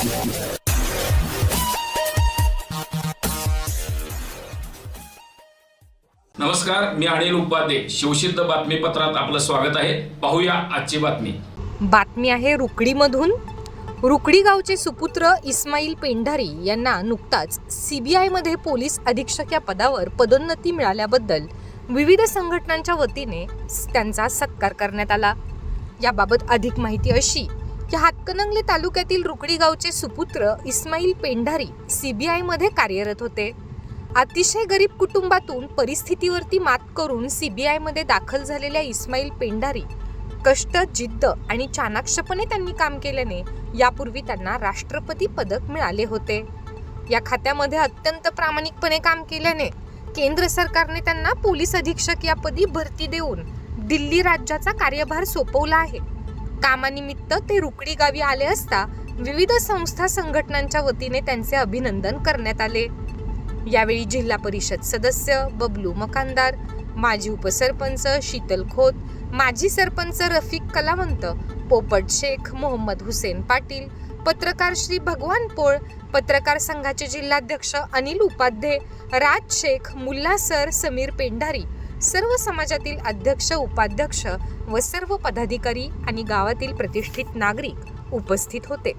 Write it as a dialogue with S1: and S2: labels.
S1: नमस्कार मी अनिल उपाध्ये. शिवसिद्ध बातमीपत्रात आपलं स्वागत आहे. पाहूया आजची बातमी.
S2: बातमी आहे रुकडीमधून. रुकडी गावचे सुपुत्र इस्माईल पेंढारी यांना नुकताच सीबीआयमध्ये पोलीस अधीक्षक या पदावर पदोन्नती मिळाल्याबद्दल विविध संघटनांच्या वतीने त्यांचा सत्कार करण्यात आला. याबाबत अधिक माहिती अशी की हातकणंगले तालुक्यातील रुकडी गावचे सुपुत्र इस्माईल पेंढारी सीबीआयमध्ये कार्यरत होते. अतिशय गरीब कुटुंबातून परिस्थितीवरती मात करून सीबीआयमध्ये दाखल झालेल्या इस्माईल पेंढारी कष्ट जिद्द आणि चाणाक्षपणे त्यांनी काम केल्याने यापूर्वी त्यांना राष्ट्रपती पदक मिळाले होते. या खात्यामध्ये अत्यंत प्रामाणिकपणे काम केल्याने केंद्र सरकारने त्यांना पोलीस अधीक्षक या पदी भरती देऊन दिल्ली राज्याचा कार्यभार सोपवला आहे. कामानिमित्त ते रुकडी गावी आले असता विविध संस्था संघटनांच्या वतीने त्यांचे अभिनंदन करण्यात आले. यावेळी जिल्हा परिषद सदस्य बबलू मकानदार माजी उपसरपंच शीतल खोत माजी सरपंच रफिक कलावंत पोपट शेख मोहम्मद हुसेन पाटील पत्रकार श्री भगवान पोळ पत्रकार संघाचे जिल्हाध्यक्ष अनिल उपाध्ये राज शेख मुल्ला सर समीर पेंढारी सर्व समाजातील अध्यक्ष उपाध्यक्ष व सर्व पदाधिकारी आणि गावातील प्रतिष्ठित नागरिक उपस्थित होते.